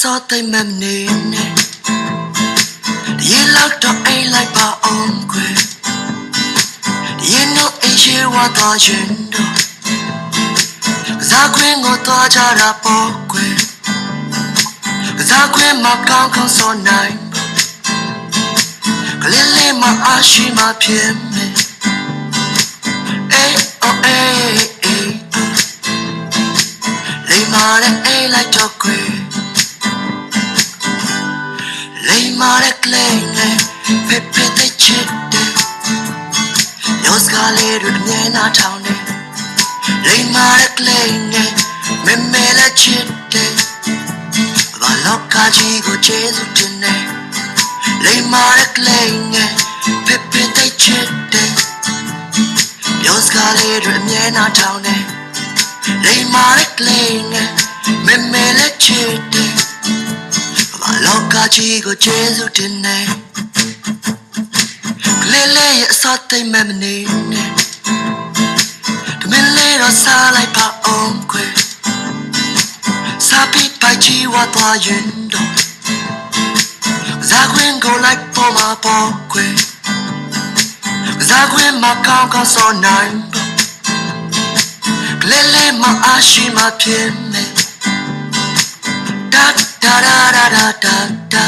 သိမ့်မနေနဲ့ရေလောက်တော့အိမ်လိုက်ပါအောင်ခွေရေနို့အိမ်ရှိဝါတော့ရင်တော့ဇာခွင်းကိုတော့ကြတာပေါ့ခွေဇာခွင်းမှာကောင်းကောင်းစောနိုင်ကလေးလေးမအားရှိမှဖြစ်မယ်အေးအော်အေးအေးလိမ္မာတဲ့အိမ်လိုက်တော့ခွေလိမ္မာတဲ့ကလေးနဲ့ဖေဖေတဲ့ချစ်တဲ့ယော marklängre Peppete çıktı Yozgalerüne natavne Ley marklängre Memmele çıktı Vallokacı goçezutine Ley marklängre Peppete çıktı Yozgalerüne natavne Ley marklängre Memmele çıktı လောကကြီးကိုကျေးဇူးတင်တယ်လိမ္မာတဲ့ကလေးနဲ့ဖေဖေတဲ့ချစ်တဲ့ယောစကားလေးတွေအမြဲနာထောင်တယ်လိမ္မာတဲ့ကလေးနဲ့မမဲလက်ချစ်တဲ့ဘာလောကကြီးကိုကျေးဇူးတင်နေကလေးလေးရဲ့အစသိမ့်မမနေနဲ့တမင်လေးတော့စားလိုက်ပါအောင်ခွေစားပြီးပိုက်ချီဝါသွားရင်တော့ဇာခွင်ကိုလိုက်ပေါ်မှာပေါ်ခွေဇာခွင်မှာကောင်းကောင်းစောနိုင်ပေါ့ကလေးလေးမအားရှိမှဖြစ်မယ် da da da da da da da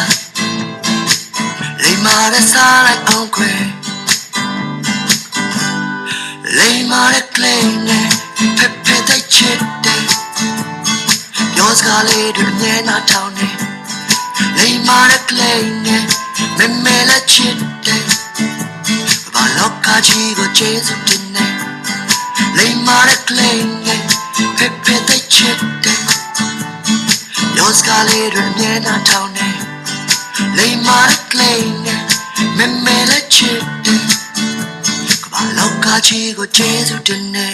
လိမ္မာတဲ့စားလိုက်အောင်ခွေလိမ္မာတဲ့ကလေးနဲ့ဖက်ဖက်တဲ့ချစ်တဲ့ပြောစကားလေးတွေအမြဲနာထောင်နေလိမ္မာတဲ့ကလေးနဲ့မမဲလက်ချစ်တဲ့ဘာလောကကြီးကိုကျေးဇူးတင်နေလိမ္မာတဲ့ကလေးနဲ့ဖက်ဖက်တဲ့ချစ် တဲ့ယောစကားလေးတွေအမြဲတမ်းထောင်းနေလိမ္မာတဲ့ကလေးနဲ့မမဲလက်ချစ်တဲ့ကမ္ဘာလောကကြီးကိုကျေးဇူးတင်နေ